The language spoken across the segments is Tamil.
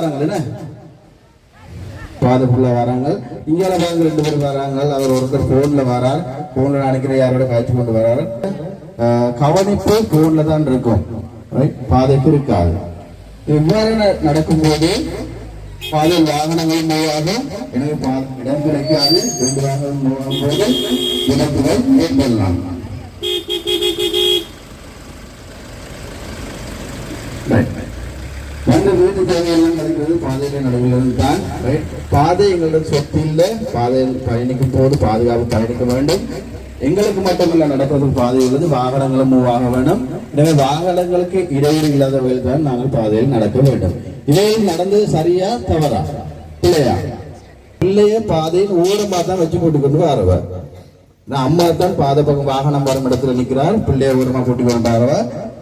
வராங்க என்ன? பாதுக்குள்ள வராங்க. பாருங்க ரெண்டு பேர் வராங்க. அவர் ஒருத்தர் போன்ல வரார். போன்ல நினைக்கிற யாரோட காய்ச்சி கொண்டு கவனிப்பு போன்ல தான் இருக்கும். பாதைக்கு இருக்காது. இவ்வாறு நடக்கும்போது பாதையில் வாகனங்கள் மூவாகும் எனவே இடம் கிடைக்காது. ரெண்டு வாகனம் மூவாகும் போது விபத்துகள் ஏற்படலாம். Right. அந்த வீட்டு தேவையெல்லாம் கிடைக்கிறது பாதையில நடுவில் தான் பாதை எங்களோட சொத்து இல்லை பாதையில் பயணிக்கும் போது பாதுகாப்பு பயணிக்க வேண்டும். எங்களுக்கு மட்டுமல்ல நடப்பது பாதை உள்ளது வாகனங்களும் மூவ் ஆக வேண்டும். எனவே வாகனங்களுக்கு இடையூறு இல்லாத வகையில் தான் நாங்கள் பாதையில் நடக்க வேண்டும். இதே நடந்தது சரியா தவறா? இல்லையா? பிள்ளைய பாதையின் ஓரமா தான் வச்சு போட்டு கொண்டு வரவர் நான் அம்மா தான் பாதை பக்கம் வாகனம் வரும் இடத்துல நிற்கிறார் பிள்ளைய ஓரமா கூட்டி கொண்டாரவ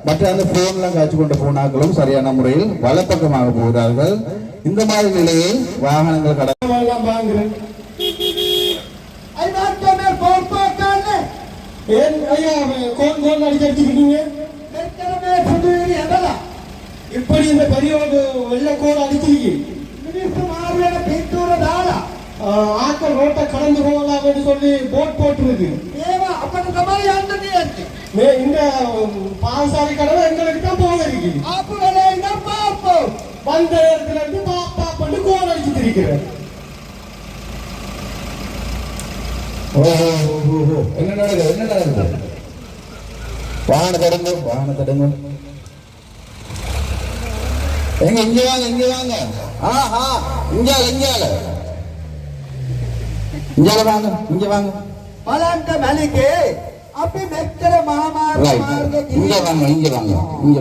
மற்ற அந்த போன்லாம் காய்ச்சி கொண்ட போனாக்களும் சரியான முறையில் வலப்பக்கமாக போகிறார்கள். இந்த மாதிரி நிலையில் வாகனங்கள் கட எல்லாம் வாங்குறேன் ஐநாட்டமே போர்ப்பாக்கான்னு ஏன் ஐயா கோன் கோன் அடிச்சு அடிச்சுக்கிட்டீங்க ஏற்கனவே புதுவிரி எதலாம் இப்படி இந்த பெரிய ஒரு வெள்ளை கோன் அடிச்சிருக்கீங்க மினிஸ்டர் மாறுவேல பின்தூரதாளா ஆட்கள் ரோட்டை கடந்து போகலாம் சொல்லி போட் போட்டுருக்கு. ஏவா அப்படி இந்த பாசாரி கடவை எங்களுக்கு தான் போக இருக்கு அப்ப வேலையா பாப்போம் வந்த இடத்துல இருந்து பாப்பா பண்ணி கோல் அடிச்சுட்டு இருக்கிறேன் என்ன நடக்குது? என்ன நடக்குது? வான தடுங்க வான தடுங்க எங்க இங்க வாங்க இங்க வாங்க. ஆஹா இங்கால இங்கால இங்கால வாங்க இங்க வாங்க. பலாந்த மலைக்கு அப்படி மெத்தரை இங்க வாங்க இங்க வாங்க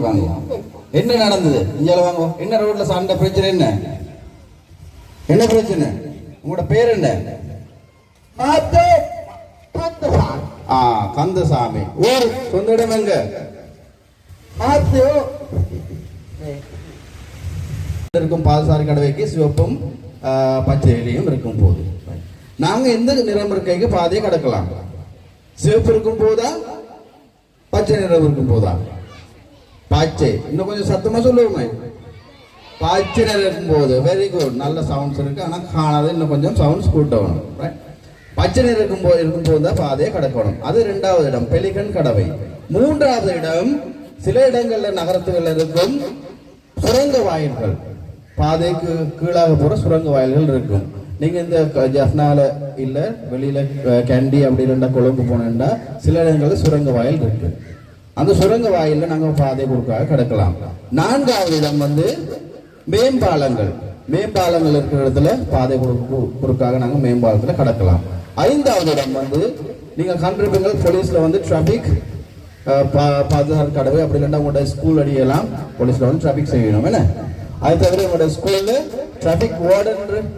வாங்க. என்ன நடந்தது? இங்க வாங்க. என்ன ரோட்ல சண்ட பிரச்சனை என்ன? என்ன பிரச்சனை? உங்களோட பேர் என்ன? கந்தசாமி. ஊர் சொந்த இடம் எங்க? இருக்கும் பாதசாரி கடவைக்கு சிவப்பும் பச்சையிலையும் இருக்கும் போது. நாங்க எந்த நிறம் இருக்கைக்கு பாதையை கடக்கலாம். சிவப்பு இருக்கும் போதா? பச்சை நிறம் இருக்கும் போதா? பச்சை. இன்னும் கொஞ்சம் சத்தமா சொல்லுவோமே. பச்சை நிறம் இருக்கும் போது வெரி குட் நல்ல சவுண்ட்ஸ் இருக்கு. ஆனா காணாது இன்னும் கொஞ்சம் சவுண்ட்ஸ் கூட்டணும் right? பச்சை நிறம் இருக்கும் போது இருக்கும் போது தான் பாதையை கடக்கணும். அது ரெண்டாவது இடம் பெலிகன் கடவை. மூன்றாவது இடம் சில இடங்கள்ல நகரத்துகள்ல இருக்கும். சுரங்க வாயில்கள். பாதைக்கு கீழாக போற சுரங்க வாயில்கள் இருக்கும். நீங்கள் இந்த ஜஃப்னாவில் ஜஃப்னால வெளியில் வெளியில கேண்டி அப்படி இல்லைன்னா கொழும்பு போனேன்டா சில இடங்களில் சுரங்க வாயில் இருக்கு. அந்த சுரங்க வாயிலில் நாங்கள் பாதை குறுக்காக கடக்கலாம். நான்காவது இடம் வந்து மேம்பாலங்கள். மேம்பாலங்கள் இருக்கிற இடத்துல பாதை குறுக்கு- குறுக்காக நாங்கள் மேம்பாலத்தில் கடக்கலாம். ஐந்தாவது இடம் வந்து நீங்கள் கண்டிருப்பீங்கள் போலீஸில் வந்து டிராஃபிக் பாதுகாப்பு கடவை அப்படி இல்லைன்னா உங்களோட ஸ்கூல் அடியெல்லாம் போலீஸில் வந்து டிராஃபிக் செய்யணும் என்ன? அது தவிர உங்களோட ஸ்கூலில் டிராஃபிக் வார்டன்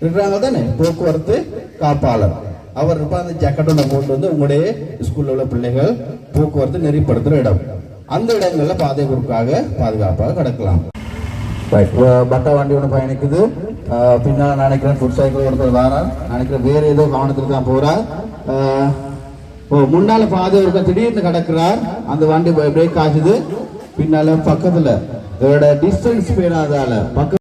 இருக்கிறாங்க தானே? போக்குவரத்து காப்பாளர். அவர் இருப்பா அந்த ஜக்கெட்டோட போட்டு வந்து உங்களுடைய ஸ்கூல்ல உள்ள பிள்ளைகள் போக்குவரத்து நெறிப்படுத்துகிற இடம். அந்த இடங்கள்ல பாதை குறுக்காக பாதுகாப்பாக கிடக்கலாம். பட்டா வண்டி ஒன்று பயணிக்குது. பின்னால் நினைக்கிறேன் ஃபுட் சைக்கிள் ஒருத்தர் வாரார். நினைக்கிறேன் வேற ஏதோ கவனத்துக்கு தான் போறார். ஓ முன்னால பாதை ஒருக்க திடீர்னு கிடக்கிறார். அந்த வண்டி பிரேக் ஆகுது. பின்னால பக்கத்துல இதோட டிஸ்டன்ஸ் பேராதால பக்கம்